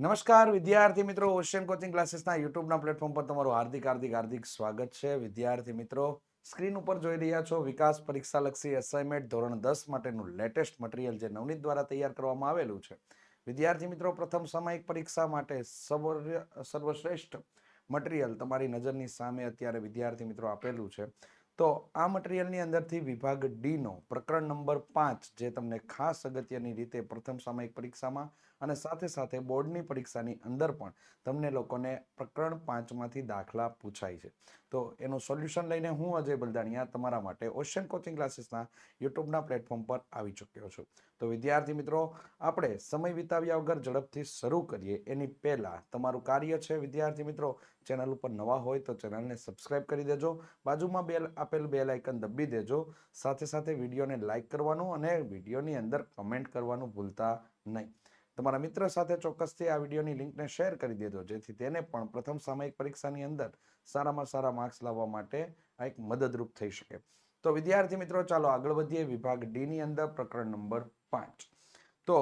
નમસ્કાર, વિદ્યાર્થી મિત્રો. ઓશિયન કોચિંગ ક્લાસીસના યુટ્યુબના પ્લેટફોર્મ પર તમારું હાર્દિક હાર્દિક હાર્દિક સ્વાગત છે. વિદ્યાર્થી મિત્રો સ્ક્રીન ઉપર જોઈ રહ્યા છો વિકાસ પરીક્ષા લક્ષી એસાઇનમેન્ટ ધોરણ દસ માટેનું લેટેસ્ટ મટીરિયલ જે નવનીત દ્વારા તૈયાર કરવામાં આવેલું છે. વિદ્યાર્થી મિત્રો, પ્રથમ સામાયિક પરીક્ષા માટે સર્વ- સર્વશ્રેષ્ઠ મટીરિયલ તમારી નજરની સામે અત્યારે વિદ્યાર્થી મિત્રો આપેલું છે. તો આ મટીરિયલની અંદરથી વિભાગ ડીનો પ્રકરણ નંબર પાંચ જે તમને ખાસ અગત્યની રીતે પ્રથમ સામયિક પરીક્ષામાં અને સાથે સાથે બોર્ડની પરીક્ષાની અંદર પણ તમને લોકોને પ્રકરણ પાંચમાંથી દાખલા પૂછાય છે. તો એનું સોલ્યુશન લઈને હું અજય બલદાણિયા તમારા માટે ઓશિયન કોચિંગ ક્લાસીસના યુટ્યુબના પ્લેટફોર્મ પર આવી ચૂક્યો છું. તો વિદ્યાર્થી મિત્રો, આપણે સમય વિતાવ્યા વગર ઝડપથી શરૂ કરીએ. એની પહેલાં તમારું કાર્ય છે, વિદ્યાર્થી મિત્રો, ચેનલ ઉપર નવા હોય તો ચેનલને સબસ્ક્રાઇબ કરી દેજો. બાજુમાં બેલ, આપેલ બેલ આઇકન દબી દેજો. સાથે સાથે વિડીયોને લાઇક કરવાનું અને વિડીયોની અંદર કમેન્ટ કરવાનું ભૂલતા નહીં. તમારા મિત્ર સાથે ચોક્કસથી આ વિડીયોની લિંકને શેર કરી દેજો, જેથી તેને પણ પ્રથમ સામયિક પરીક્ષાની અંદર સારામાં સારા માર્ક્સ લાવવા માટે આ એક મદદરૂપ થઈ શકે. તો વિદ્યાર્થી મિત્રો, ચાલો આગળ વધીએ વિભાગ ડીની અંદર, પ્રકરણ નંબર પાંચ. તો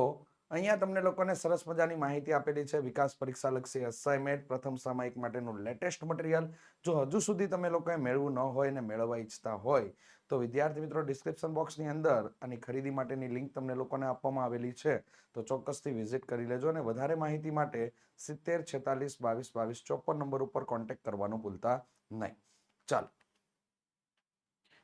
અહીંયા તમને લોકોને સરસ મજાની માહિતી આપેલી છે, વિકાસ પરીક્ષા લક્ષી અસાઇનમેન્ટ પ્રથમ સામાયિક માટેનું લેટેસ્ટ મટીરિયલ જો હજુ સુધી તમે લોકોએ મેળવું ન હોય ને મેળવવા ઈચ્છતા હોય તો વિદ્યાર્થી મિત્રો ડિસ્ક્રિપ્શન બોક્સની અંદર આની ખરીદી માટેની લિંક તમને લોકોને આપવામાં આવેલી છે, તો ચોક્કસથી વિઝિટ કરી લેજો અને વધારે માહિતી માટે સિત્તેર છેતાલીસ બાવીસ બાવીસ ચોપન નંબર ઉપર કોન્ટેક્ટ કરવાનું ભૂલતા નહીં. ચાલો.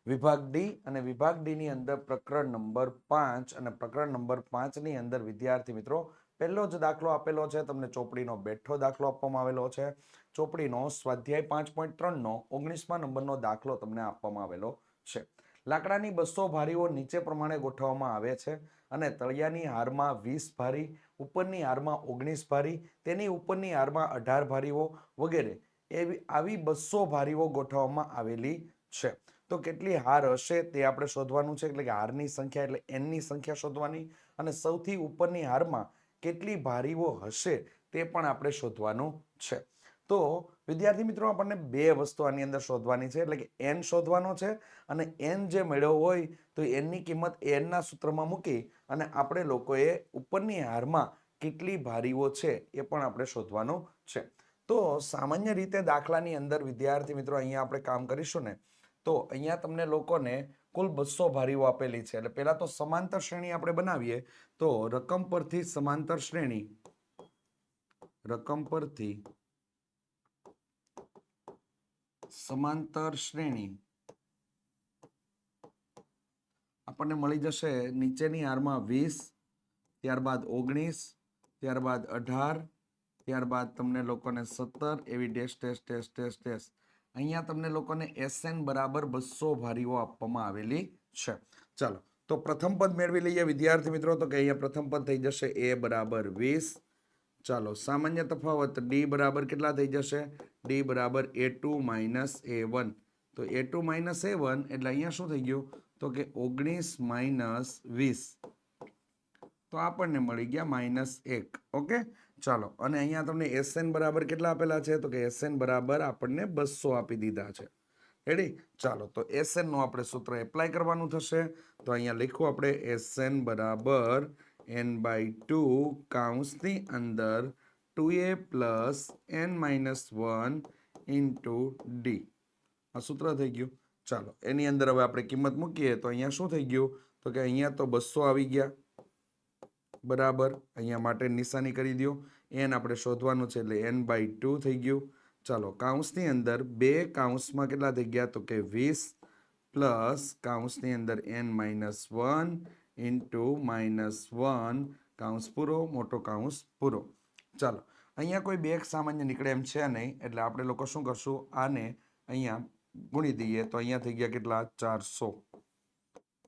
વિભાગ ડી અને વિભાગ ડી ની અંદર પ્રકરણ નંબર પાંચ અને પ્રકરણ નંબર પાંચની અંદર વિદ્યાર્થી મિત્રો, પહેલો જ દાખલો આપેલો છે, તમને ચોપડીનો બેઠો દાખલો આપવામાં આવેલો છે. ચોપડીનો સ્વાધ્યાય પાંચ પોઈન્ટ ત્રણનો ઓગણીસમા નંબરનો દાખલો તમને આપવામાં આવેલો છે. લાકડાની બસો ભારીઓ નીચે પ્રમાણે ગોઠવવામાં આવે છે અને તળિયાની હારમાં વીસ ભારી, ઉપરની હારમાં ઓગણીસ ભારી, તેની ઉપરની હારમાં અઢાર ભારીઓ વગેરે એવી, આવી બસો ભારીઓ ગોઠવવામાં આવેલી છે. તો કેટલી હાર હશે તે આપણે શોધવાનું છે, એટલે કે હારની સંખ્યા એટલે એનની સંખ્યા શોધવાની અને સૌથી ઉપરની હારમાં કેટલી ભારીઓ હશે તે પણ આપણે શોધવાનું છે. તો વિદ્યાર્થી મિત્રો આપણને બે વસ્તુ આની અંદર શોધવાની છે. એટલે કે એન શોધવાનો છે અને એન જે મેળવ્યો હોય તો એનની કિંમત એનના સૂત્રમાં મૂકી અને આપણે લોકોએ ઉપરની હારમાં કેટલી ભારીઓ છે એ પણ આપણે શોધવાનું છે. તો સામાન્ય રીતે દાખલાની અંદર વિદ્યાર્થી મિત્રો અહીંયા આપણે કામ કરીશું ને, તો અહીંયા તમને લોકોને કુલ બસો ભારીઓ આપેલી છે. એટલે પહેલાં તો સમાંતર શ્રેણી આપણે બનાવીએ. તો રકમ પરથી સમાંતર શ્રેણી, રકમ પરથી સમાંતર શ્રેણી. આપણને મળી જશે નીચેની હારમાં વીસ, ત્યારબાદ ઓગણીસ, ત્યારબાદ અઢાર, ત્યારબાદ તમને લોકોને સત્તર એવી dash dash dash dash dash. અહીંયા તમને લોકોને એસએન બરાબર બસો ભારીઓ આપવામાં આવેલી છે. ચાલો, તો પ્રથમ પદ મેળવી લઈએ. વિદ્યાર્થી મિત્રો, તો કે અહીંયા પ્રથમ પદ થઈ જશે એ બરાબર વીસ. ચાલો, સામાન્ય તફાવત ડી બરાબર કેટલા થઈ જશે? ડી બરાબર a two minus a one. તો a two minus a one એટલે અહીંયા શું થઈ ગયું? તો કે ઓગણીસ માઇનસ વીસ. તો આપણને મળી ગયા માઇનસ એક. ઓકે? ચાલો, અને અહીંયા તમને એસએન બરાબર કેટલા આપેલા છે? તો કે એસએન બરાબર આપણને બસો આપી દીધા છે. રેડી ચાલો, તો એસએનનું આપણે સૂત્ર એપ્લાય કરવાનું થશે. તો અહીંયા લખવું આપણે એસએન બરાબર એન બાય ટુ કાઉન્સની અંદર two a plus n minus one into d આ સૂત્ર થઈ ગયું? ચાલો, એની અંદર હવે આપણે કિંમત મૂકીએ તો અહીંયા શું થઈ ગયું? તો કે અહીંયા તો બસો આવી ગયા. બરાબર? અહીંયા માટે નિશાની કરી દો. એન આપણે શોધવાનું છે એટલે એન બાય ટુ થઈ ગયું. ચાલો, કાઉન્સની અંદર બે કાઉન્સમાં કેટલા થઈ ગયા? તો કે વીસ પ્લસ કાઉન્સની અંદર n minus one into minus one કાઉન્સ પૂરો, મોટો કાઉન્સ પૂરો. ચાલો, અહીંયા કોઈ બે સામાન્ય નીકળે એમ છે નહીં, એટલે આપણે લોકો શું કરશું, આને અહીંયા ગુણી દઈએ તો અહીંયા થઈ ગયા કેટલા? ચારસો.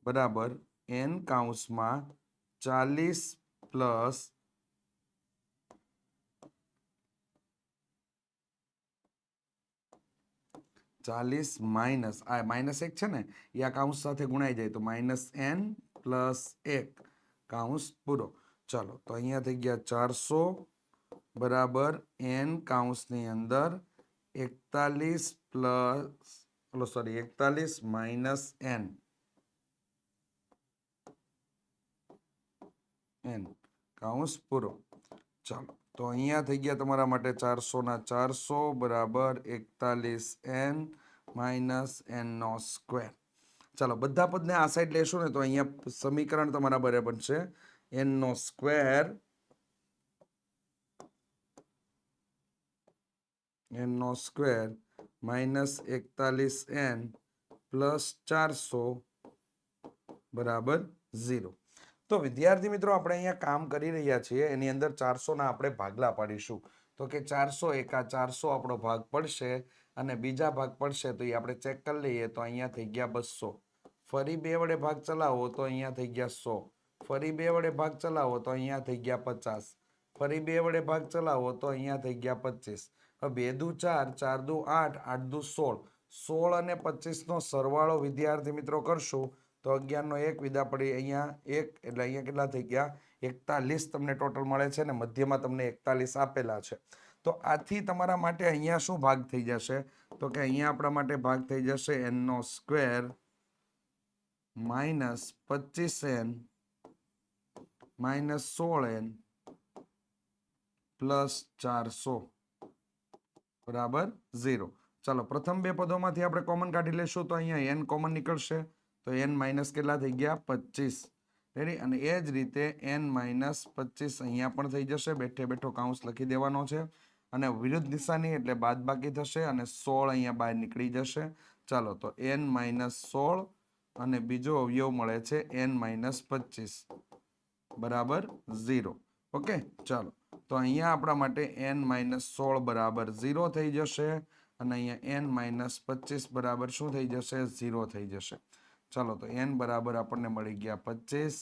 બરાબર, એન કાઉન્સમાં ચાલીસ પ્લસ ચાલીસ માઇનસ, આ માઇનસ એક છે ને, એ આ કાઉન્સ સાથે ગુણાઈ જાય તો માઇનસ એન પ્લસ એક કાઉન્સ પૂરો. ચાલો, તો અહીંયા થઈ ગયા ચારસો બરાબર એન કાઉન્સની અંદર એકતાલીસ પ્લસ, ઓલો સોરી એકતાલીસ માઇનસ એન એન કાઉન્સ પૂરો. ચાલો, તો અહીંયા થઈ ગયા તમારા માટે ચારસો ના ચારસો, બરાબર એકતાલીસ એન માઇનસ એનનો સ્ક્વેર ચાલો, બધા પદને આ સાઈડ લેશો ને તો અહીંયા સમીકરણ તમારા બરાબર છે. એનનો સ્ક્વેર એન નો સ્ક્વેર માઇનસ એકતાલીસ એન પ્લસ ચારસો બરાબર ઝીરો તો વિદ્યાર્થી મિત્રો, આપણે અહીંયા કામ કરી રહ્યા છીએ. એની અંદર ચારસોના આપણે ભાગલા પાડીશું. તો કે ચારસો એકા ચારસો આપણો ભાગ પડશે અને બીજા ભાગ પડશે તો એ આપણે ચેક કરી લઈએ તો અહીંયા થઈ ગયા બસો. ફરી બે વડે ભાગ ચલાવો તો અહીંયા થઈ ગયા સો. ફરી બે વડે ભાગ ચલાવો તો અહીંયા થઈ ગયા પચાસ. ફરી બે વડે ભાગ ચલાવો તો અહીંયા થઈ ગયા પચીસ. બે દુ ચાર ચાર દુ આઠ આઠ દુ સોળ. સોળ અને પચીસનો સરવાળો વિદ્યાર્થી મિત્રો કરશું તો અગિયારનો એક વિદા પડી અહીંયા એક, એટલે અહીંયા કેટલા થઈ ગયા? એકતાલીસ તમને ટોટલ મળે છે ને મધ્યમાં તમને એકતાલીસ આપેલા છે. તો આથી તમારા માટે અહીંયા શું ભાગ થઈ જશે? તો કે અહીંયા આપણા માટે ભાગ થઈ જશે એન નો સ્ક્વેર માઇનસ પચીસ એન માઇનસ સોળ એન પ્લસ ચારસો. બરાબર, ઝીરો. ચાલો, પ્રથમ બે પદોમાંથી આપણે કોમન કાઢી લેશું તો અહીંયા એન કોમન નીકળશે. તો એન માઇનસ કેટલા થઈ ગયા? પચીસ. રેડી અને એ જ રીતે એન માઇનસ પચીસ અહીંયા પણ થઈ જશે. બેઠે બેઠો કાઉન્સ લખી દેવાનો છે. અને વિરુદ્ધ નિશાની એટલે બાદ બાકી થશે અને સોળ અહીંયા બહાર નીકળી જશે. ચાલો, તો એન માઇનસ સોળ અને બીજો અવયવ મળે છે એન માઇનસ પચીસ. બરાબર? ઝીરો. ઓકે, ચાલો. તો અહીંયા આપણા માટે એન માઇનસ સોળ બરાબર ઝીરો થઈ જશે અને અહીંયા એન માઇનસ પચીસ બરાબર શું થઈ જશે? ઝીરો થઈ જશે. ચાલો, તો એન બરાબર આપણને મળી ગયા પચીસ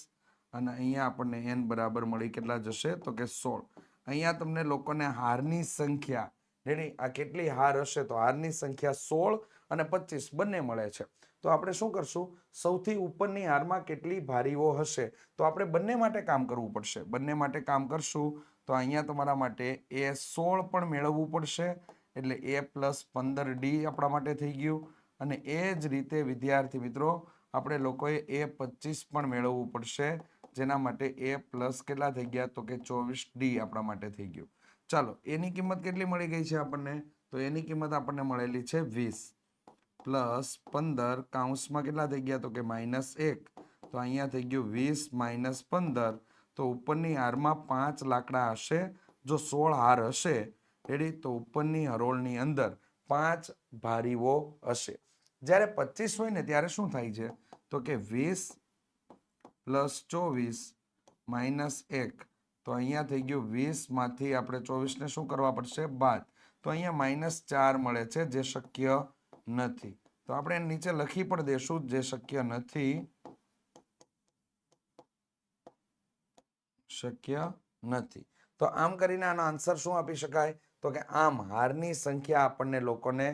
અને અહીંયા આપણને એન બરાબર મળી કેટલા જશે? તો કે સોળ. અહીંયા તમને લોકોને હારની સંખ્યા, રેડી? આ કેટલી હાર હશે? તો હારની સંખ્યા સોળ અને પચીસ બંને મળે છે. તો આપણે શું કરશું? સૌથી ઉપરની હારમાં કેટલી ભારીઓ હશે? તો આપણે બંને માટે કામ કરવું પડશે. બંને માટે કામ કરશું તો અહીંયા તમારા માટે એ સોળ પણ મેળવવું પડશે, એટલે એ પ્લસ પંદર ડી આપણા માટે થઈ ગયું. અને એ જ રીતે, વિદ્યાર્થી મિત્રો, આપણે લોકોએ એ પચીસ પણ મેળવવું પડશે, જેના માટે એ પ્લસ કેટલા થઈ ગયા? તો કે ચોવીસ ડી આપણા માટે થઈ ગયું. ચાલો, એની કિંમત કેટલી મળી ગઈ છે આપણને? તો એની કિંમત આપણને મળેલી છે વીસ. પ્લસ પંદર કાઉન્સમાં કેટલા થઈ ગયા? તો કે માઇનસ એક. તો અહીંયા થઈ ગયું વીસ માઇનસ પંદર. તો ઉપરની હારમાં પાંચ લાકડા હશે, જો સોળ હાર હશે, રેડી? તો ઉપરની હરોળની અંદર પાંચ ભારીઓ હશે. જ્યારે પચીસ હોય ને, ત્યારે શું થાય છે? તો કે વીસ પ્લસ ચોવીસ માઇનસ એક. તો અહીંયા થઈ ગયું વીસમાંથી આપણે ચોવીસને શું કરવા પડશે? બાદ તો અહીંયા માઇનસ ચાર મળે છે, જે શક્ય નથી. તો આપણે નીચે લખી પણ દેશું, જે શક્ય નથી. શક્ય નથી. તો આમ કરીને આનો આન્સર શું આપી શકાય? તો કે આમ હારની સંખ્યા આપણને લોકોને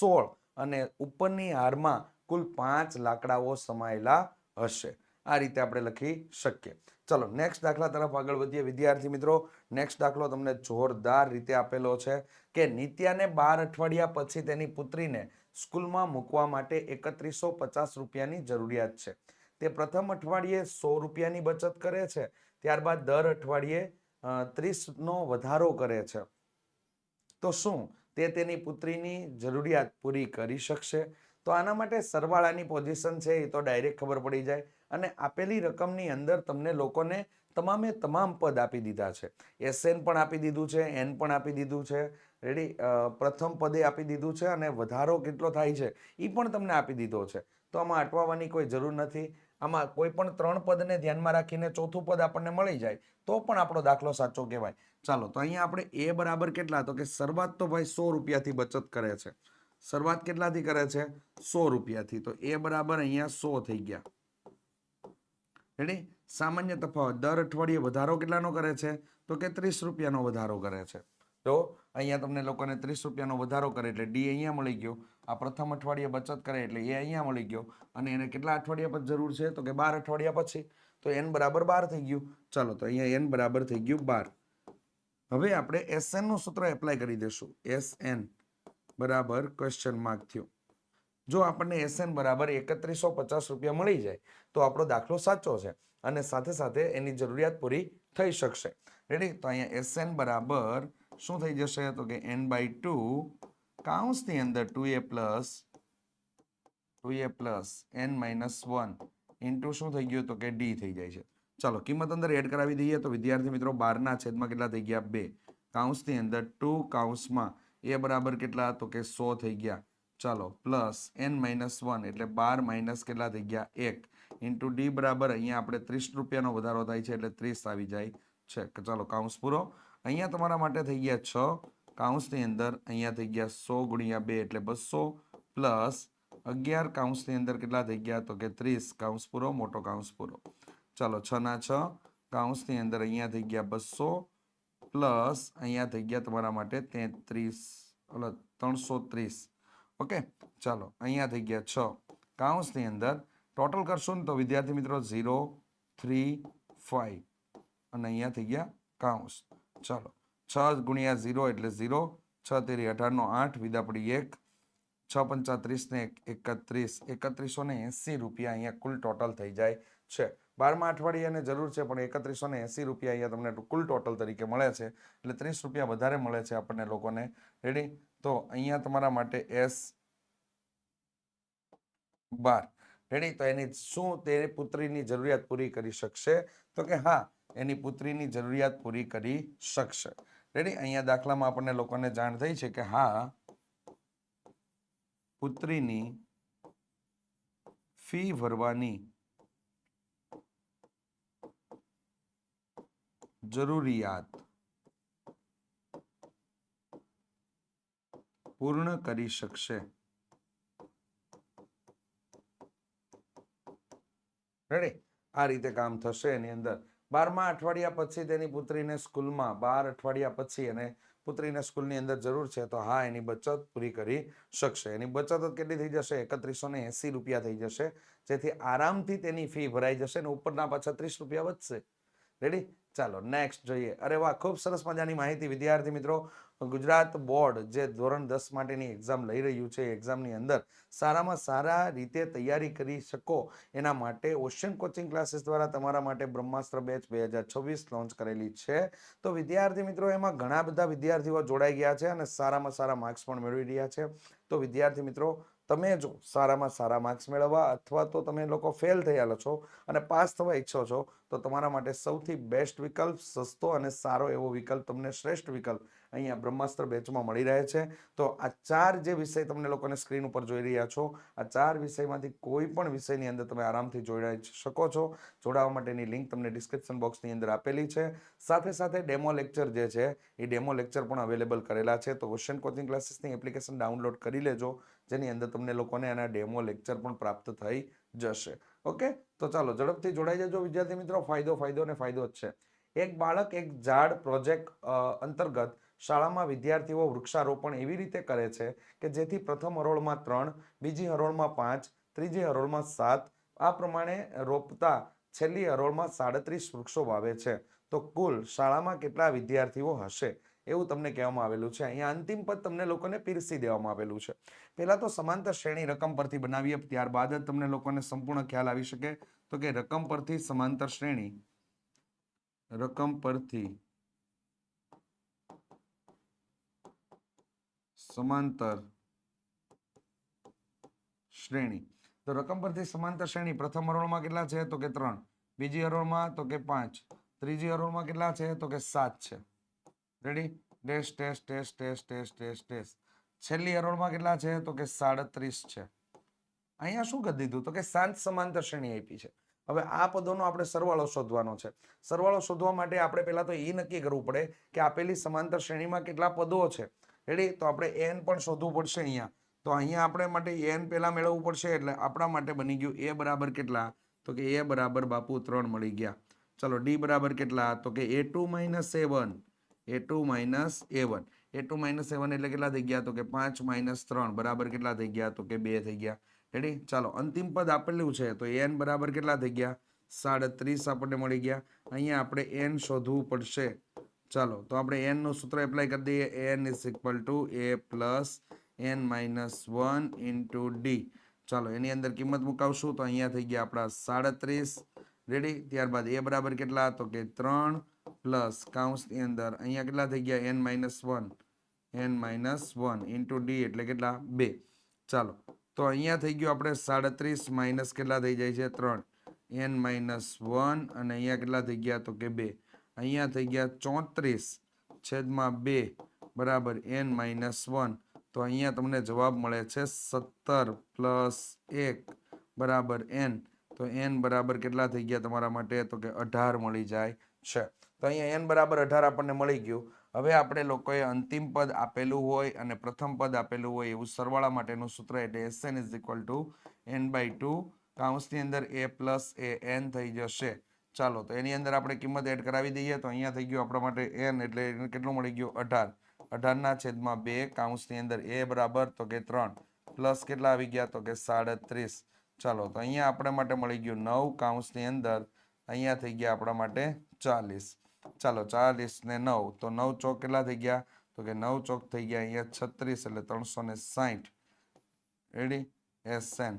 સોળ અને ઉપરની હારમાં કુલ પાંચ લાકડાઓ સમાયેલા હશે. આ રીતે આપણે લખી શકીએ. ચલો નેક્સ્ટ દાખલા તરફ આગળ વધીએ. વિદ્યાર્થી મિત્રો નેક્સ્ટ દાખલો તમને જોરદાર રીતે આપેલો છે કે નિત્યાને બાર અઠવાડિયા પછી તેની પુત્રીને સ્કૂલમાં મૂકવા માટે એકત્રીસો પચાસ રૂપિયાની જરૂરિયાત છે. તે પ્રથમ અઠવાડિયે સો રૂપિયાની બચત કરે છે. ત્યારબાદ દર અઠવાડિયે ત્રીસનો વધારો કરે છે. તો શું? તે તેની પુત્રીની જરૂરિયાત પૂરી કરી શકશે. તો આના માટે સરવાળાની પોઝિશન છે એ તો ડાયરેક્ટ ખબર પડી જાય. અને આપેલી રકમની અંદર તમને લોકોને તમામે તમામ પદ આપી દીધા છે. એસએન પણ આપી દીધું છે એન પણ આપી દીધું છે. રેડી પ્રથમ પદે આપી દીધું છે અને વધારો કેટલો થાય છે એ પણ તમને આપી દીધો છે. તો આમાં અટવાવાની કોઈ જરૂર નથી. આમાં કોઈ પણ ત્રણ પદને ધ્યાનમાં રાખીને ચોથું પદ આપણને મળી જાય, તો પણ આપણો દાખલો સાચો કહેવાય. ચાલો, તો અહીંયા આપણે એ બરાબર કેટલા તો કે શરૂઆત તો ભાઈ સો રૂપિયાથી બચત કરે છે. શરૂઆત કેટલાથી કરે છે? સો રૂપિયાથી. તો એ બરાબર અહીંયા સો થઈ ગયા. રેડી સામાન્ય તફાવત. દર અઠવાડિયે વધારો કેટલાનો કરે છે? તો કે ત્રીસ રૂપિયાનો વધારો કરે છે. તો અહીંયા તમને લોકોને ત્રીસ રૂપિયાનો વધારો કરે એટલે ડી અહીંયા મળી ગયો. આ પ્રથમ અઠવાડિયે બચત કરે એટલે એ અહીંયા મળી ગયો. અને એને કેટલા અઠવાડિયા પછી જરૂર છે? તો કે બાર અઠવાડિયા પછી. તો એન બરાબર બાર થઈ ગયું. ચાલો, તો અહીંયા એન બરાબર થઈ ગયું બાર. હવે આપણે એસનું સૂત્ર એપ્લાય કરી દઈશું. એસ એન બરાબર ક્વેશ્ચન માર્ક થયું. જો આપણને એસએન બરાબર એકત્રીસો પચાસ રૂપિયા મળી જાય, તો આપણો દાખલો સાચો છે અને સાથે સાથે એની જરૂરિયાત પૂરી થઈ શકશે. રેડી તો અહીંયા એસએન બરાબર શું થઈ જશે તો કે એન બાય ટુ કાઉન્સની અંદર two a plus two a plus n minus one into શું થઈ ગયું તો કે ડી થઈ જાય છે. ચાલો, કિંમત અંદર એડ કરાવી દઈએ તો વિદ્યાર્થી મિત્રો બારના છેદમાં કેટલા થઈ ગયા? બે. કાઉન્સની અંદર ટુ કાઉન્સમાં એ બરાબર કેટલા? તો કે સો થઈ ગયા. ચાલો પ્લસ એન માઇનસ વન એટલે બાર માઇનસ કેટલા થઈ ગયા? એક. ઇન્ટુ ડી બરાબર અહીંયા આપણે ત્રીસ રૂપિયાનો વધારો થાય છે એટલે ત્રીસ આવી જાય છે. ચાલો કાઉન્સ પૂરો. અહીંયા તમારા માટે થઈ ગયા છ. કાઉન્સની અંદર અહીંયા થઈ ગયા સો ગુણ્યા બે એટલે બસો પ્લસ અગિયાર કાઉન્સની અંદર કેટલા થઈ ગયા? તો કે ત્રીસ. કાઉન્સ પૂરો, મોટો કાઉન્સ પૂરો. ચાલો, છ ના છ. કાઉન્સની અંદર અહીંયા થઈ ગયા બસો પ્લસ અહીંયા થઈ ગયા તમારા માટે તેત્રીસ. ઓલો, ત્રણસો ત્રીસ. ઓકે, ચાલો, અહીંયા થઈ ગયા છ. કાઉન્સની અંદર ટોટલ કરશો ને તો વિદ્યાર્થી મિત્રો ઝીરો, થ્રી, ફાઈવ. અને અહીંયા થઈ ગયા કાઉન્સ. ચાલો. છ ગુણ્યા ઝીરો એટલે ઝીરો. છ તેરી અઢારનો આઠ વિદા પડી એક. છ પંચાત્રીસને એક એકત્રીસ. એકત્રીસો ને એંસી રૂપિયા અહીંયા કુલ ટોટલ થઈ જાય છે. બારમા અઠવાડિયાને જરૂર છે, પણ એકત્રીસો ને એંસી રૂપિયા અહીંયા તમને કુલ ટોટલ તરીકે મળે છે. એટલે ત્રીસ રૂપિયા વધારે મળે છે આપણને લોકોને. રેડી તો અહીંયા તમારા માટે એસ બાર. રેડી તો એની શું તે પુત્રીની જરૂરિયાત પૂરી કરી શકશે? તો કે હા એની પુત્રીની જરૂરિયાત પૂરી કરી શકશે. રેડી અહીંયા દાખલામાં આપણને લોકોને જાણ થઈ છે કે હા, પુત્રીની ફી ભરવાની જરૂરિયાત પૂર્ણ કરી શકશે. રેડી આ રીતે કામ થશે એની અંદર. બારમા અઠવાડિયા પછી તેની પુત્રીને સ્કૂલમાં, બાર અઠવાડિયા પછી અને પુત્રીને સ્કૂલની અંદર જરૂર છે, તો હા, એની બચત પૂરી કરી શકશે. એની બચત કેટલી થઈ જશે? એકત્રીસો ને એસી રૂપિયા થઈ જશે. જેથી આરામથી તેની ફી ભરાઈ જશે ને ઉપરના પાછા ત્રીસ રૂપિયા વધશે. રેડી ચાલો નેક્સ્ટ જોઈએ. અરે વાહ, ખૂબ સરસ મજાની માહિતી. વિદ્યાર્થી મિત્રો ગુજરાત બોર્ડ જે ધોરણ દસ માટેની એક્ઝામ લઈ રહ્યું છે એક્ઝામની અંદર સારામાં સારા રીતે તૈયારી કરી શકો એના માટે ઓશિયન કોચિંગ ક્લાસીસ દ્વારા તમારા માટે બ્રહ્માસ્ત્ર બેચ બે હજાર છવ્વીસ લોન્ચ કરેલી છે. તો વિદ્યાર્થી મિત્રો, એમાં ઘણા બધા વિદ્યાર્થીઓ જોડાઈ ગયા છે અને સારામાં સારા માર્ક્સ પણ મેળવી રહ્યા છે. તો વિદ્યાર્થી મિત્રો, તમે જો સારામાં સારા માર્ક્સ મેળવવા અથવા તો તમે લોકો ફેલ થયેલા છો અને પાસ થવા ઈચ્છો છો, તો તમારા માટે સૌથી બેસ્ટ વિકલ્પ સસ્તો અને સારો એવો વિકલ્પ તમને શ્રેષ્ઠ વિકલ્પ અહીંયા બ્રહ્માસ્ત્ર બેચમાં મળી રહે છે. તો આ ચાર જે વિષય તમને લોકોને સ્ક્રીન ઉપર જોઈ રહ્યા છો, આ ચાર વિષયમાંથી કોઈ પણ વિષયની અંદર તમે આરામથી જોડાઈ શકો છો. જોડાવા માટેની લિંક તમને ડિસ્ક્રિપ્શન બોક્સની અંદર આપેલી છે. સાથે સાથે ડેમો લેક્ચર જે છે, એ ડેમો લેક્ચર પણ અવેલેબલ કરેલા છે. તો ઓશન કોચિંગ ક્લાસીસની એપ્લિકેશન ડાઉનલોડ કરી લેજો, જેની અંદર તમને લોકોને આના ડેમો લેક્ચર પણ પ્રાપ્ત થઈ જશે. ઓકે? તો ચાલો, ઝડપથી જોડાઈ જજો વિદ્યાર્થી મિત્રો. ફાયદો ફાયદો અને ફાયદો જ છે. એક બાળક, એક ઝાડ પ્રોજેક્ટ અંતર્ગત શાળામાં વિદ્યાર્થીઓ વૃક્ષારોપણ એવી રીતે કરે છે કે જેથી પ્રથમ હરોળમાં ત્રણ, બીજી હરોળમાં પાંચ, ત્રીજી હરોળમાં સાત, આ પ્રમાણે રોપતા છેલ્લી હરોળમાં સાડત્રીસ વૃક્ષો વાવે છે. તો કુલ શાળામાં કેટલા વિદ્યાર્થીઓ હશે? એવું તમને કહેવામાં આવેલું છે. અહીંયા અંતિમ પદ તમને લોકોને પીરસી દેવામાં આવેલું છે. પહેલાં તો સમાંતર શ્રેણી રકમ પરથી બનાવીએ, ત્યારબાદ જ તમને લોકોને સંપૂર્ણ ખ્યાલ આવી શકે. તો કે રકમ પરથી સમાંતર શ્રેણી, રકમ પરથી સમાંતર શ્રેણી. તો રકમ પરથી સમાંતર શ્રેણી પ્રથમ હરોળમાં કેટલા છે? તો કે ત્રણ. બીજી હરોળમાં તો કે પાંચ. ત્રીજી હરોળમાં કેટલા છે? તો કે સાત છે. Ready dash test test test test test test છેલ્લી હરોળમાં કેટલા છે? તો કે સાડત્રીસ છે. અહીંયા શું કરી દીધું? તો કે સાત સમાંતર શ્રેણી આપી છે. હવે આ પદોનો આપણે સરવાળો શોધવાનો છે. સરવાળો શોધવા માટે આપણે પહેલા તો એ નક્કી કરવું પડે કે આપેલી સમાંતર શ્રેણીમાં કેટલા પદો છે. રેડી તો આપણે એન પણ શોધવું પડશે અહીંયા. તો અહીંયા આપણે માટે એન પહેલાં મેળવવું પડશે એટલે આપણા માટે બની ગયું એ બરાબર કેટલા? તો કે એ બરાબર બાપુ ત્રણ મળી ગયા. ચલો ડી બરાબર કેટલા? તો કે a two minus seven. One a two minus a one a two minus seven એટલે કેટલા થઈ ગયા? તો કે પાંચ માઇનસ ત્રણ. બરાબર કેટલા થઈ ગયા? તો કે બે થઈ ગયા. રેડી ચાલો, અંતિમ પદ આપેલું છે, તો એન બરાબર કેટલા થઈ ગયા? સાડત્રીસ આપણને મળી ગયા. અહીંયા આપણે એન શોધવું પડશે. ચાલો તો આપણે એનનું સૂત્ર એપ્લાય કરી દઈએ n is equal to a plus n minus one into d ચાલો એની અંદર કિંમત મુકાવશું તો અહીંયા થઈ ગયા આપણા સાડત્રીસ. રેડી ત્યારબાદ એ બરાબર કેટલા? તો કે ત્રણ પ્લસ કાઉન્સની અંદર અહીંયા કેટલા થઈ ગયા? N minus one n minus one into d એટલે કેટલા? બે. ચાલો, તો અહીંયા થઈ ગયું આપણે સાડત્રીસ માઇનસ કેટલા થઈ જાય છે? ત્રણ. એન માઇનસ વન અને અહીંયા કેટલા થઈ ગયા? તો કે બે. અહીંયા થઈ ગયા ચોત્રીસ છેદમાં બે બરાબર એન માઇનસ વન. તો અહીંયા તમને જવાબ મળે છે સત્તર પ્લસ એક બરાબર એન. તો એન બરાબર કેટલા થઈ ગયા તમારા માટે? તો કે અઢાર મળી જાય છે. તો અહીંયા એન બરાબર અઢાર આપણને મળી ગયું. હવે આપણે લોકોએ અંતિમ પદ આપેલું હોય અને પ્રથમ પદ આપેલું હોય એવું સરવાળા માટેનું સૂત્ર એટલે s n is equal to n by two કાઉન્સની અંદર એ પ્લસ એ એન થઈ જશે. ચાલો, તો એની અંદર આપણે કિંમત એડ કરાવી દઈએ. તો અહીંયા થઈ ગયું આપણા માટે એન એટલે એને કેટલું મળી ગયું? અઢાર. અઢારના છેદમાં બે, કાઉન્સની અંદર એ બરાબર, તો કે ત્રણ. પ્લસ કેટલા આવી ગયા? તો કે સાડત્રીસ. ચાલો, તો અહીંયા આપણે માટે મળી ગયું નવ, કાઉન્સની અંદર અહીંયા થઈ ગયા આપણા માટે ચાલીસ. ચાલો, ચાલીસ ને નવ. તો નવ ચોક કેટલા થઈ ગયા? તો કે નવ ચોક થઈ ગયા અહીંયા છત્રીસ, એટલે ત્રણસો ને સાહીઠ રેડી એસએન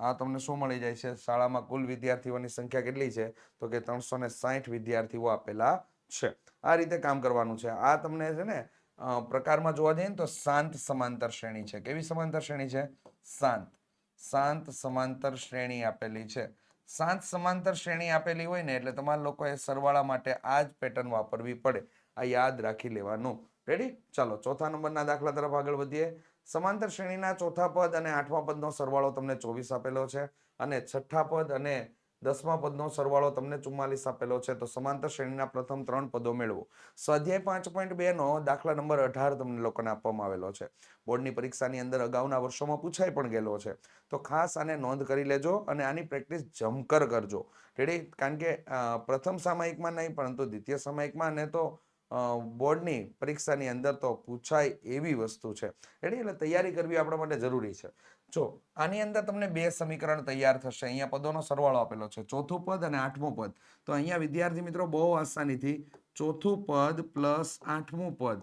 આ તમને શું મળી જાય છે? શાળામાં કુલ વિદ્યાર્થીઓની સંખ્યા કેટલી છે? તો કે ત્રણસો ને સાહીઠ વિદ્યાર્થીઓ આપેલા છે. આ રીતે કામ કરવાનું છે. આ તમને છે ને પ્રકારમાં જોવા જઈએ ને તો શાંત સમાંતર શ્રેણી છે. કેવી સમાંતર શ્રેણી છે? શાંત. શાંત સમાંતર શ્રેણી આપેલી છે. શાંત સમાંતર શ્રેણી આપેલી હોય ને એટલે તમારા લોકોએ સરવાળા માટે આ જ પેટર્ન વાપરવી પડે. આ યાદ રાખી લેવાનું. રેડી ચાલો, ચોથા નંબરના દાખલા તરફ આગળ વધીએ. સમાંતર શ્રેણીના ચોથા પદ અને આઠમા પદનો સરવાળો તમને ચોવીસ આપેલો છે અને છઠ્ઠા પદ અને દસમા પદનો સરવાળો તમને ચુમ્માલીસ આપેલો છે. તો સમાંતર શ્રેણીના પ્રથમ ત્રણ પદો મેળવો. સ્વાધ્યાય પાંચ પોઈન્ટ બે નો દાખલા નંબર અઢાર તમને લોકોને આપવામાં આવેલો છે. બોર્ડની પરીક્ષાની અંદર અગાઉના વર્ષોમાં પૂછાઈ પણ ગયેલો છે. તો ખાસ આને નોંધ કરી લેજો અને આની પ્રેક્ટિસ જમકર કરજો. રેડી? કારણ કે પ્રથમ સામાયિકમાં નહીં, પરંતુ દ્વિતીય સામાયિકમાં, અને તો બોર્ડની પરીક્ષાની અંદર તો પૂછાય એવી વસ્તુ છે. એટલે તૈયારી કરવી આપણા માટે જરૂરી છે. જો, આની અંદર તમને બે સમીકરણ તૈયાર થશે. અહીંયા પદોનો સરવાળો આપેલો છે. ચોથું પદ અને આઠમું પદ. તો અહીંયા વિદ્યાર્થી મિત્રો બહુ આસાનીથી ચોથું પદ પ્લસ આઠમું પદ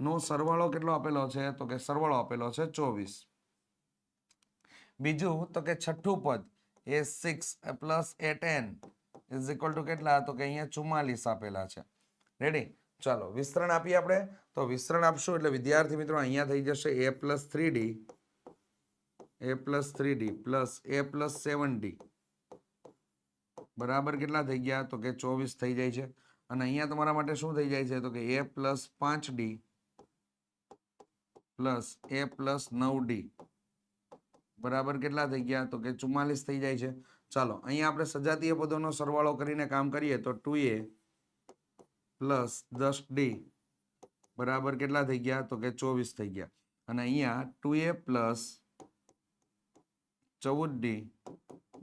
નો સરવાળો કેટલો આપેલો છે? તો કે સરવાળો આપેલો છે ચોવીસ. બીજું, તો કે છઠ્ઠું પદ a six plus a ten is equal to કેટલા? તો કે અહીંયા ચુમ્માલીસ આપેલા છે. રેડી? ચાલો, વિસ્તરણ આપીએ આપણે? તો વિસ્તરણ આપશું એટલે વિદ્યાર્થી મિત્રો અહીંયા થઈ જશે a plus three d a plus three d plus a plus seven d બરાબર કેટલા થઈ ગયા? તો કે ચોવીસ થઈ જાય છે. અને અહીંયા તમારા માટે શું થઈ જાય છે? તો કે એ પ્લસ પાંચ ડી પ્લસ એ પ્લસ નવ ડી બરાબર કેટલા થઈ ગયા? તો કે ચુમ્માલીસ થઈ જાય છે. ચાલો, અહીંયા આપણે સજાતીય પદોનો સરવાળો કરીને કામ કરીએ તો ટુ એ પ્લસ દસ ડી બરાબર કેટલા થઈ ગયા? તો કે ચોવીસ થઈ ગયા. અને અહીંયા ટુ એ પ્લસ ચૌદ ડી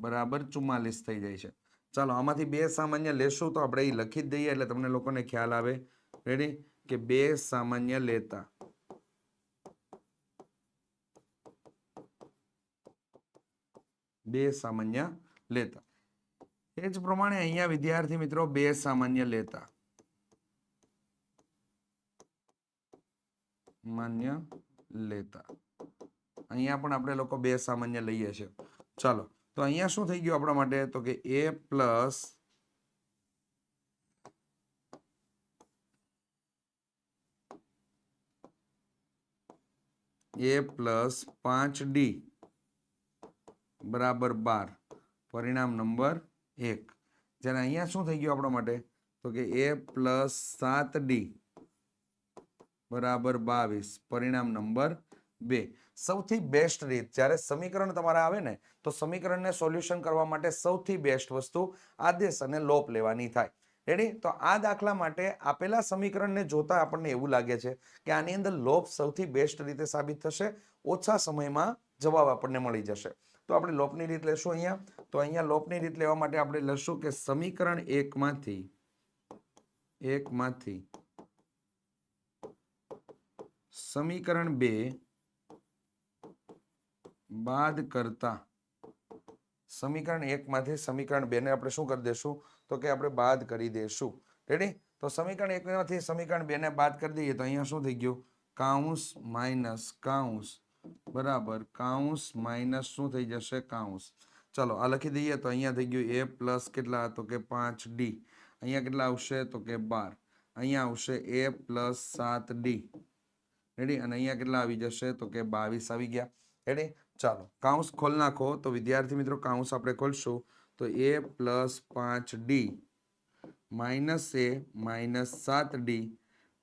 બરાબર ચુમ્માલીસ થઈ જાય છે. ચાલો, આમાંથી બે સામાન્ય લેશું તો આપણે એ લખી જ દઈએ એટલે તમને લોકોને ખ્યાલ આવે. રેડી કે બે સામાન્ય લેતા. બે સામાન્ય લેતા. એ જ પ્રમાણે અહીંયા વિદ્યાર્થી મિત્રો બે સામાન્ય લેતા. માન્ય લેતા. અહીંયા પણ આપણે લોકો બે સામાન્ય લઈએ છીએ. ચાલો, તો અહીંયા શું થઈ ગયું આપણા માટે? તો કે એ પ્લસ એ પ્લસ પાંચ ડી બરાબર બાર. પરિણામ નંબર એક. જ્યારે અહીંયા શું થઈ ગયું આપણા માટે? તો કે એ પ્લસ સાત ડી બરાબર બાવીસ. પરિણામ નંબર બે. સૌથી બેસ્ટ રીત. જ્યારે સમીકરણ તમારા આવે ને, તો સમીકરણને સોલ્યુશન કરવા માટે સૌથી બેસ્ટ વસ્તુ આદેશ અને લોપ લેવાની થાય. રેડી તો આ દાખલા માટે આપેલા સમીકરણને જોતા આપણને એવું લાગે છે કે આની અંદર લોપ સૌથી બેસ્ટ રીતે સાબિત થશે. ઓછા સમયમાં જવાબ આપણને મળી જશે. તો આપણે લોપની રીત લેશું અહીંયા. તો અહીંયા લોપની રીત લેવા માટે આપણે લખશું કે સમીકરણ એકમાંથી એકમાંથી સમીકરણ બે બાદ કરતા સમીકરણ એકમાંથી સમીકરણ બે ને આપણે શું કરી દેશું તો કે આપણે બાદ કરી દેશું રેડી તો સમીકરણ એકમાંથી સમીકરણ બે ને બાદ કરી દઈએ તો અહીંયા શું થઈ ગયું કાઉન્સ માઇનસ કાઉન્સ બરાબર કાઉન્સ માઇનસ શું થઈ જશે કાઉન્સ ચલો આ લખી દઈએ તો અહીંયા થઈ ગયું એ પ્લસ કેટલા તો કે પાંચ ડી અહીંયા કેટલા આવશે તો કે બાર અહીંયા આવશે એ પ્લસ સાત ડી રેડી અને અહીંયા કેટલા આવી જશે? તો કે બાવીસ આવી ગયા. રેડી ચાલો. કાઉન્સ ખોલ નાખો. તો વિદ્યાર્થી મિત્રો કાઉન્સ આપણે ખોલશું. તો એ પ્લસ પાંચ ડી માઇનસ એ માઇનસ સાત ડી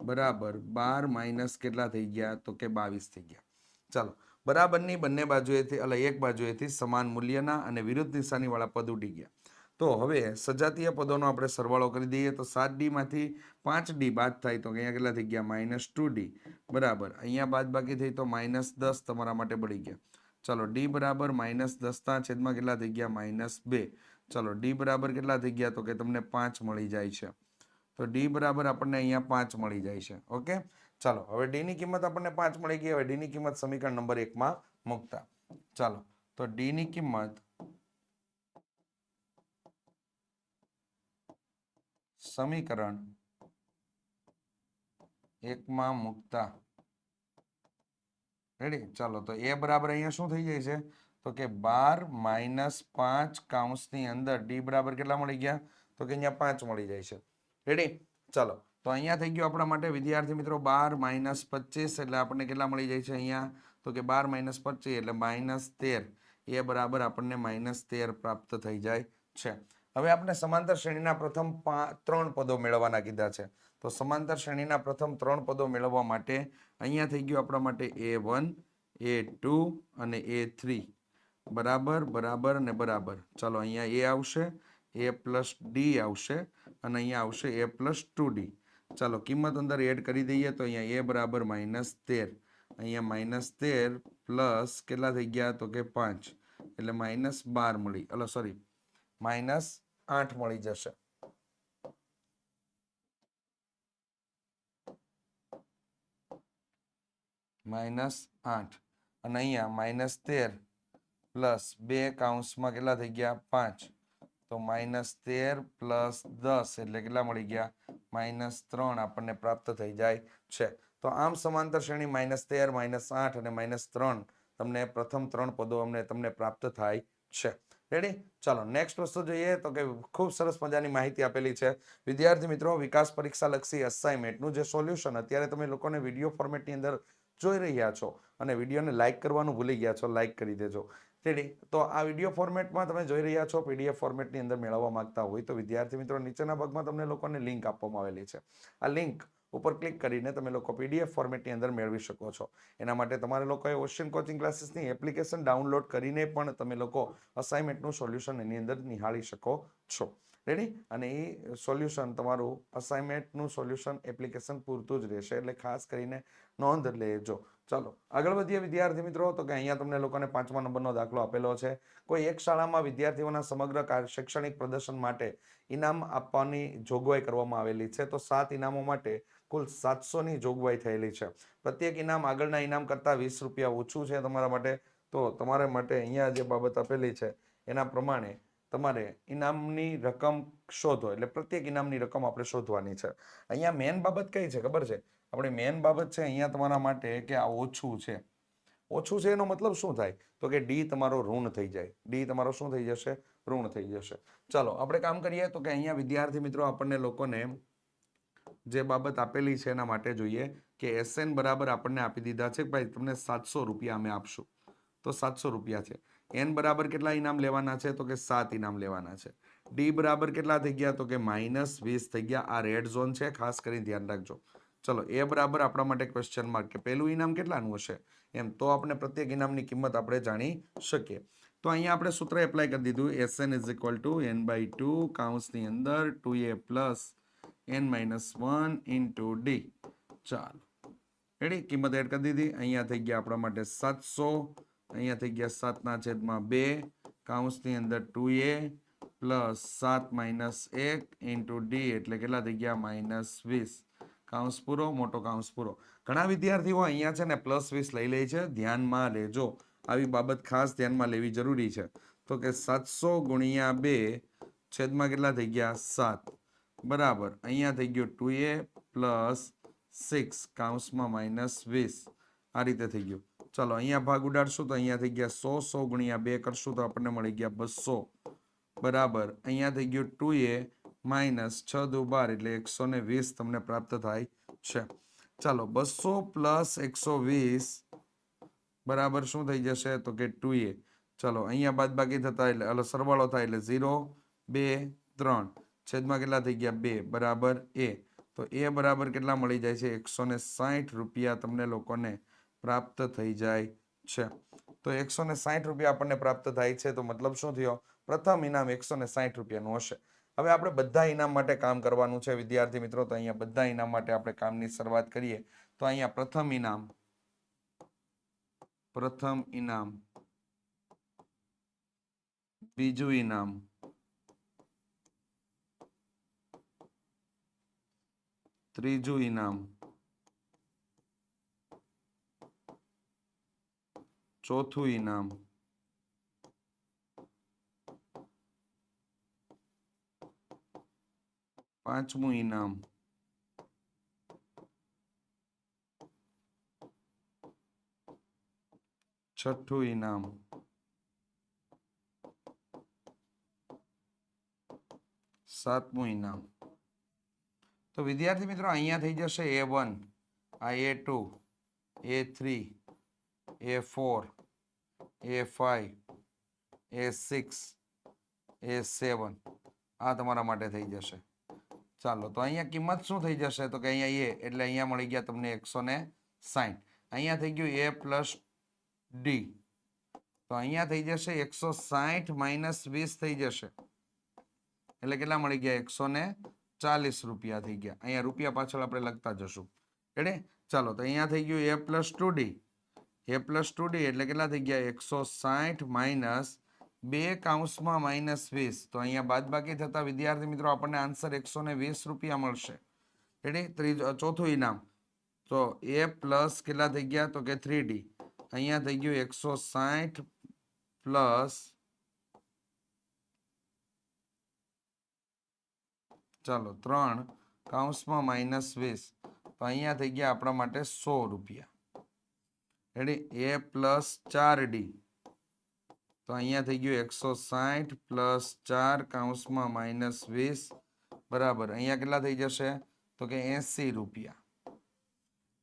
બરાબર બાર માઇનસ કેટલા થઈ ગયા? તો કે બાવીસ થઈ ગયા. ચાલો. બરાબરની બંને બાજુએથી એટલે એક બાજુએથી સમાન મૂલ્યના અને વિરુદ્ધ નિશાનીવાળા પદ ઉડી ગયા. તો હવે સજાતીય પદોનો આપણે સરવાળો કરી દઈએ તો સાત ડીમાંથી પાંચ ડી બાદ થાય તો અહીંયા કેટલા થઈ ગયા? માઇનસ ટુ ડી બરાબર. અહીંયા બાદ બાકી થઈ તો માઇનસ દસ તમારા માટે બળી ગયા. ચલો ડી બરાબર માઇનસ દસના છેદમાં કેટલા થઈ ગયા? માઇનસ બે. ચલો ડી બરાબર કેટલા થઈ ગયા? તો કે તમને પાંચ મળી જાય છે. તો ડી બરાબર આપણને અહીંયા પાંચ મળી જાય છે. ઓકે? ચાલો, હવે ડીની કિંમત આપણને પાંચ મળી ગઈ. હવે ડીની કિંમત સમીકરણ નંબર એકમાં મૂકતા. ચાલો, તો ડીની કિંમત સમીકરણ એકમાં મૂકતા. રેડી ચાલો, તો એ બરાબર અહીંયા શું થઈ જાય છે? તો કે બાર માઇનસ પાંચ કાઉન્સની અંદર ડી બરાબર કેટલા મળી ગયા? તો કે અહીંયા પાંચ મળી જાય છે. રેડી ચાલો, તો અહીંયા થઈ ગયું આપણા માટે. વિદ્યાર્થી મિત્રો, બાર માઇનસ પચીસ એટલે આપણને કેટલા મળી જાય છે અહીંયા? તો કે બાર માઇનસ પચીસ એટલે માઇનસ તેર. એ બરાબર આપણને માઇનસ તેર પ્રાપ્ત થઈ જાય છે. હવે આપણે સમાંતર શ્રેણીના પ્રથમ ત્રણ પદો મેળવવાના કીધા છે. તો સમાંતર શ્રેણીના પ્રથમ ત્રણ પદો મેળવવા માટે અહીંયા થઈ ગયું આપણા માટે એ વન, એ ટુ અને એ થ્રી. બરાબર બરાબર અને બરાબર. ચાલો અહીંયા એ આવશે, એ પ્લસ ડી આવશે અને અહીંયા આવશે એ પ્લસ ટુ ડી. ચાલો કિંમત અંદર એડ કરી દઈએ તો અહીંયા એ બરાબર માઇનસ તેર. અહીંયા માઇનસ તેર પ્લસ કેટલા થઈ ગયા તો કે પાંચ. એટલે માઇનસ બાર મળી. અલો, સોરી, માઇનસ આઠ મળી જશે. માઇનસ આઠ. અને અહીંયા માઇનસ તેર પ્લસ બે કાઉન્સમાં કેટલા થઈ ગયા? પાંચ. તો માઇનસ તેર પ્લસ દસ એટલે કેટલા મળી ગયા? માઇનસ ત્રણ આપણને પ્રાપ્ત થઈ જાય છે. તો આમ સમાંતર શ્રેણી માઇનસ તેર, માઇનસ આઠ અને માઇનસ ત્રણ તમને પ્રથમ ત્રણ પદો અમને તમને પ્રાપ્ત થાય છે. રેડી ચાલો નેક્સ્ટ વસ્તુ જોઈએ તો કે ખૂબ સરસ મજાની માહિતી આપેલી છે. વિદ્યાર્થી મિત્રો, વિકાસ પરીક્ષા લક્ષી અસાઇનમેન્ટનું જે સોલ્યુશન અત્યારે તમે લોકોને વીડિયો ફોર્મેટની અંદર જોઈ રહ્યા છો અને વિડીયોને લાઇક કરવાનું ભૂલી ગયા છો લાઇક કરી દેજો. રેડી તો આ વીડિયો ફોર્મેટમાં તમે જોઈ રહ્યા છો પીડીએફ ફોર્મેટની અંદર મેળવવા માંગતા હોય તો વિદ્યાર્થી મિત્રો, નીચેના ભાગમાં તમને લોકોને લિંક આપવામાં આવેલી છે. આ લિંક ઉપર ક્લિક કરીને તમે લોકો પીડીએફ ફોર્મેટની અંદર મેળવી શકો છો. એના માટે તમારે લોકોએ ઓશિયન કોચિંગ ક્લાસીસની એપ્લિકેશન ડાઉનલોડ કરીને પણ તમે લોકો અસાઇનમેન્ટનું સોલ્યુશન એની અંદર નિહાળી શકો છો. રેડી અને એ સોલ્યુશન તમારું અસાઇનમેન્ટનું સોલ્યુશન એપ્લિકેશન પૂરતું જ રહેશે. એટલે ખાસ કરીને નોંધ લેજો. ચાલો, આગળ વધીએ વિદ્યાર્થી મિત્રો. તો કે અહીંયા તમને લોકોને પાંચમા નંબરનો દાખલો આપેલો છે. કોઈ એક શાળામાં વિદ્યાર્થીઓના સમગ્ર શૈક્ષણિક પ્રદર્શન માટે ઇનામ આપવાની જોગવાઈ કરવામાં આવેલી છે. તો સાત ઇનામો માટે કુલ સાતસોની જોગવાઈ થયેલી છે. પ્રત્યેક ઇનામ આગળના ઇનામ કરતાં વીસ રૂપિયા ઓછું છે તમારા માટે. તો તમારા માટે અહીંયા જે બાબત આપેલી છે, એના પ્રમાણે તમારે ઇનામની રકમ શોધો, એટલે પ્રત્યેક ઇનામની રકમ આપણે શોધવાની છે. અહીંયા મેન બાબત કઈ છે ખબર છે? આપણે મેન બાબત છે અહીંયા તમારા માટે કે આ ઓછું છે. ઓછું છે એનો મતલબ શું થાય? તો કે ડી તમારો ઋણ થઈ જાય. ડી તમારો શું થઈ જશે? ઋણ થઈ જશે. ચાલો, આપણે કામ કરીએ તો કે અહીંયા વિદ્યાર્થી મિત્રો આપણને લોકોને જે બાબત આપેલી છે એના માટે જોઈએ કે એસએન બરાબર આપણને આપી દીધા છે ભાઈ તમને સાતસો રૂપિયા અમે આપશું. તો સાતસો રૂપિયા છે. એન બરાબર કેટલા ઇનામ લેવાના છે? તો કે સાત ઇનામ લેવાના છે. ડી બરાબર કેટલા થઈ ગયા? તો કે માઇનસ વીસ થઈ ગયા. આ રેડ ઝોન છે, ખાસ કરીને ધ્યાન રાખજો. ચલો, એ બરાબર આપણા માટે ક્વેશ્ચન માર્ક કે પહેલું ઇનામ કેટલાનું હશે? એમ, તો આપણે પ્રત્યેક ઇનામની કિંમત આપણે જાણી શકીએ. તો અહીંયા આપણે સૂત્ર એપ્લાય કરી દીધું. Sn is equal to n by two કાઉન્સની અંદર two a plus n minus one into d ચાલો. રેડી કિંમત એડ કરી દીધી. અહીંયા થઈ ગયા આપણા માટે સાતસો. અહીંયા થઈ ગયા સાતના છેદમાં બે. કાઉન્સની અંદર ટુ એ પ્લસ સાત માઇનસ એક ઇન્ટુ ડી એટલે કેટલા થઈ ગયા? માઇનસ વીસ. કાઉન્સ પૂરો, મોટો કાઉન્સ પૂરો. ઘણા વિદ્યાર્થીઓ અહીંયા છે ને પ્લસ વીસ લઈ લે છે. ધ્યાનમાં લેજો. આવી બાબત ખાસ ધ્યાનમાં લેવી જરૂરી છે. તો કે સાતસો ગુણ્યા બે છેદમાં કેટલા થઈ ગયા? સાત. બરાબર. અહીંયા થઈ ગયું ટુ એ પ્લસ સિક્સ કાઉન્સમાં માઇનસ વીસ. આ રીતે થઈ ગયું. ચલો, અહીંયા ભાગ ઉડાડશું તો અહીંયા થઈ ગયા સો સો ગુણ્યા બે કરશું તો આપણને મળી ગયા બસો. બરાબર. અહીંયા થઈ ગયું ટુ એ માઇનસ છ દુ બાર એટલે એકસો ને વીસ તમને પ્રાપ્ત થાય છે. ચાલો, બસો પ્લસ એકસો વીસ. બરાબર શું થઈ જશે? તો કે ટુ એ ચલો, અહીંયા બાદ બાકી થતા એટલે એટલે સરવાળો થાય એટલે ઝીરો બે, ત્રણ. છેદમાં કેટલા થઈ ગયા? બે. બરાબર એ. તો એ બરાબર કેટલા મળી જાય છે? એકસો ને સાઠ રૂપિયા તમને લોકોને પ્રાપ્ત થઈ જાય છે. તો એકસો ને સાહીઠ રૂપિયા આપણને પ્રાપ્ત થાય છે. તો મતલબ શું થયો? પ્રથમ ઇનામ એકસો ને સાહીઠ રૂપિયાનું હશે. હવે આપણે બધા ઇનામ માટે કામ કરવાનું છે. વિદ્યાર્થી મિત્રો, તો અહીંયા બધા ઇનામ માટે આપણે કામની શરૂઆત કરીએ. તો અહીંયા પ્રથમ ઇનામ પ્રથમ ઇનામ, બીજું ઇનામ ત્રીજું ઇનામ. ચોથું ઇનામ. પાંચમું ઇનામ. છઠ્ઠું ઇનામ. સાતમું ઇનામ. તો વિદ્યાર્થી મિત્રો, અહીંયા થઈ જશે એ વન આ a two a three a four a five a six a seven આ તમારા માટે થઈ જશે. ચાલો, તો અહીંયા કિંમત શું થઈ જશે? તો કે અહીંયા એ એટલે અહીંયા મળી ગયા તમને એકસો ને સાઠ અહીંયા થઈ ગયું એ પ્લસ ડી તો અહીંયા થઈ જશે એકસો સાઠ માઇનસ વીસ થઈ જશે. એટલે કેટલા મળી ગયા? એકસો ચાલીસ રૂપિયા થઈ ગયા. અહીંયા રૂપિયા પાછળ આપણે લખતા જશું. એટલે ચાલો, તો અહીંયા થઈ ગયું a plus two d a plus two d એટલે કેટલા થઈ ગયા? એકસો સાઠ માઇનસ બે કાઉન્સમાં માઇનસ વીસ. તો અહીંયા બાદબાકી થતા વિદ્યાર્થી મિત્રો, આપણને આન્સર એકસો ને વીસ રૂપિયા મળશે. એટલે ત્રીજો ચોથું ઇનામ. તો એ પ્લસ કેટલા થઈ ગયા? તો કે થ્રી ડી અહીંયા થઈ ગયું એકસો સાઠ પ્લસ ચાલો ત્રણ કાઉન્સમાં માઇનસ વીસ. તો અહીંયા થઈ ગયા આપણા માટે સો રૂપિયા. રેડી એ પ્લસ ચાર ડી તો અહીંયા થઈ ગયું એકસો સાઠ પ્લસ ચાર કાઉન્સમાં માઇનસ વીસ. બરાબર. અહીંયા કેટલા થઈ જશે? તો કે એસી રૂપિયા.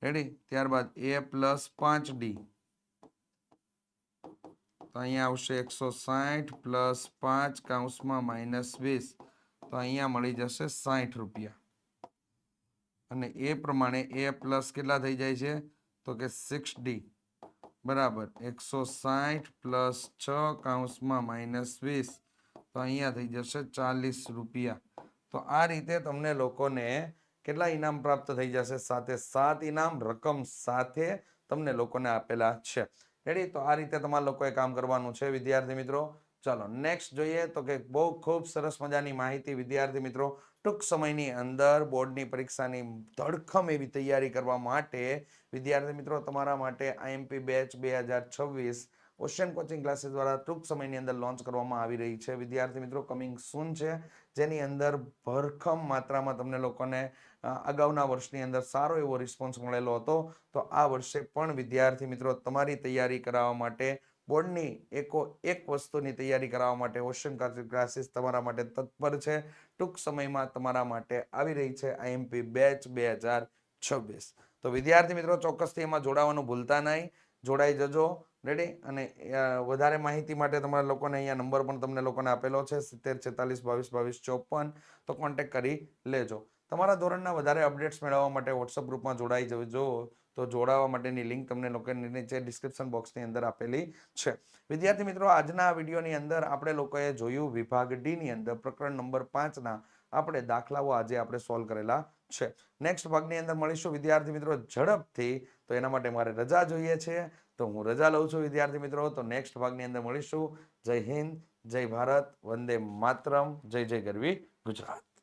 રેડી ત્યારબાદ એ પ્લસ પાંચ ડી તો અહીંયા આવશે એકસો સાઠ પ્લસ પાંચ કાઉન્સમાં માઇનસ વીસ. તો અહીંયા મળી જશે સાઠ રૂપિયા. અને એ પ્રમાણે એ પ્લસ કેટલા થઈ જાય છે? તો કે સિક્સ ડી. બરાબર. એકસો સાઠ પ્લસ છ કાઉન્સમાં માઇનસ વીસ. તો અહીંયા થઈ જશે ચાલીસ રૂપિયા. તો આ રીતે તમને લોકોને કેટલા ઇનામ પ્રાપ્ત થઈ જશે? સાથે સાત ઇનામ, રકમ સાથે તમને લોકોને આપેલા છે. રેડી તો આ રીતે તમારા લોકોએ કામ કરવાનું છે, વિદ્યાર્થી મિત્રો. ચાલો નેક્સ્ટ જોઈએ તો કે બહુ ખૂબ સરસ મજાની માહિતી વિદ્યાર્થી મિત્રો ટૂંક સમયની અંદર બોર્ડની પરીક્ષાની ધડખમ એવી તૈયારી કરવા માટે વિદ્યાર્થી મિત્રો તમારા માટે આઈએમપી બેચ બે હજાર છવ્વીસ ઓશિયન કોચિંગ ક્લાસીસ દ્વારા ટૂંક સમયની અંદર લોન્ચ કરવામાં આવી રહી છે. વિદ્યાર્થી મિત્રો કમિંગ સૂન છે. જેની અંદર ભરખમ માત્રામાં તમને લોકોને અગાઉના વર્ષની અંદર સારો એવો રિસ્પોન્સ મળેલો હતો. તો આ વર્ષે પણ વિદ્યાર્થી મિત્રો તમારી તૈયારી કરાવવા માટે બોર્ડની એકો એક વસ્તુની તૈયારી કરાવવા માટે ઓશન ક્લાસીસ તમારા માટે તત્પર છે. ટૂંક સમયમાં તમારા માટે આવી રહી છે આઈએમપી બેચ બે હજાર છવ્વીસ. તો વિદ્યાર્થી મિત્રો, ચોક્કસથી એમાં જોડાવાનું ભૂલતા નહીં. જોડાઈ જજો. રેડી અને વધારે માહિતી માટે તમારા લોકોને અહીંયા નંબર પણ તમને લોકોને આપેલો છે, સિત્તેર, છેતાલીસ, બાવીસ બાવીસ, ચોપન. તો કોન્ટેક્ટ કરી લેજો. તમારા ધોરણના વધારે અપડેટ્સ મેળવવા માટે વોટ્સઅપ ગ્રુપમાં જોડાઈ જજો. તો જોડાવા માટેની લિંક તમને લોકોની નીચે ડિસ્ક્રિપ્શન બોક્સની અંદર આપેલી છે. વિદ્યાર્થી મિત્રો, આજના વિડીયોની અંદર આપણે લોકોએ જોયું વિભાગ ડીની અંદર પ્રકરણ નંબર પાંચના આપણે દાખલાઓ આજે આપણે સોલ્વ કરેલા છે. નેક્સ્ટ ભાગની અંદર મળીશું. વિદ્યાર્થી મિત્રો, ઝડપથી. તો એના માટે મારે રજા જોઈએ છે. તો હું રજા લઉં છું, વિદ્યાર્થી મિત્રો. તો નેક્સ્ટ ભાગની અંદર મળીશું. જય હિન્દ, જય ભારત, વંદે માતરમ, જય જય ગરવી ગુજરાત.